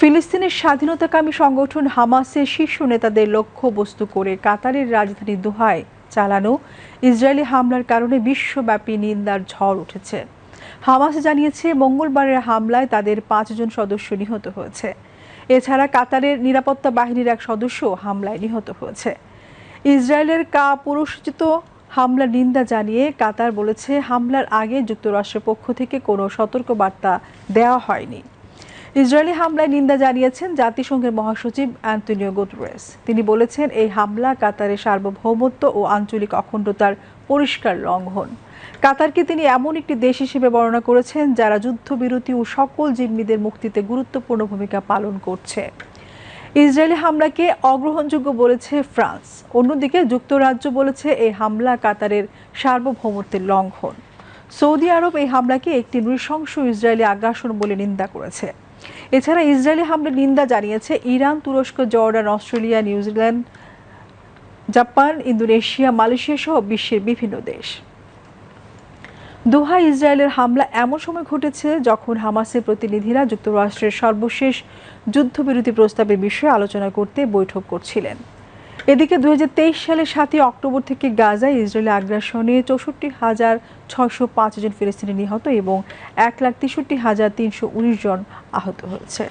ফিলিস্তিনের স্বাধীনতাকামী সংগঠন হামাসের শীর্ষ নেতাদের লক্ষ্যবস্তু করে কাতারের রাজধানী দোহায় চালানো ইসরায়েলি হামলার কারণে বিশ্বব্যাপী নিন্দার ঝড় উঠেছে। হামাস জানিয়েছে, মঙ্গলবারের হামলায় তাদের পাঁচজন সদস্য নিহত হয়েছে। এছাড়া কাতারের নিরাপত্তা বাহিনীর এক সদস্য হামলায় নিহত হয়েছে। ইসরায়েলের কা পুরস্কৃত হামলার নিন্দা জানিয়ে কাতার বলেছে, হামলার আগে যুক্তরাষ্ট্রের পক্ষ থেকে কোনো সতর্কবার্তা দেওয়া হয়নি। ইসরায়েলি হামলায় নিন্দা জানিয়েছেন জাতিসংঘের মহাসচিব অ্যান্টনিও গুতরেস। তিনি বলেছেন, এই হামলা কাতারের সার্বভৌমত্ব ও আঞ্চলিক অখণ্ডতার পরিষ্কার লঙ্ঘন। কাতারকে তিনি এমন একটি দেশ হিসেবে বর্ণনা করেছেন, যারা যুদ্ধবিরতি ও সকল জিম্মিদের মুক্তিতে গুরুত্বপূর্ণ ভূমিকা পালন করছে। ইসরায়েলি হামলাকে অগ্রহণযোগ্য বলেছে ফ্রান্স। অন্যদিকে যুক্তরাজ্য বলেছে, এই হামলা কাতারের সার্বভৌমত্বের লঙ্ঘন। সৌদি আরব এই হামলাকে একটি নৃশংস ইসরায়েলি আগ্রাসন বলে নিন্দা করেছে। এছাড়া ইসরায়েলি হামলার নিন্দা জানিয়েছে ইরান, তুরস্ক, Jordan, Australia, New Zealand, Japan, Indonesia, Malaysia সহ বিশ্বের বিভিন্ন দেশ। দোহা, ইসরায়েলের হামলা এমন সময় ঘটেছে যখন হামাসের প্রতিনিধিরা যুক্তরাষ্ট্রের সর্বশেষ যুদ্ধবিরতি প্রস্তাবের বিষয়ে আলোচনা করতে বৈঠক করছিলেন। এদিকে দুই হাজার তেইশ সালের সাতই অক্টোবর থেকে গাজায় ইসরায়েলি আগ্রাসনে চৌষট্টি হাজার ছয়শো জন ফিলিস্তিনি নিহত এবং এক লাখ তেষট্টি হাজার তিনশো উনিশ জন আহত হয়েছে।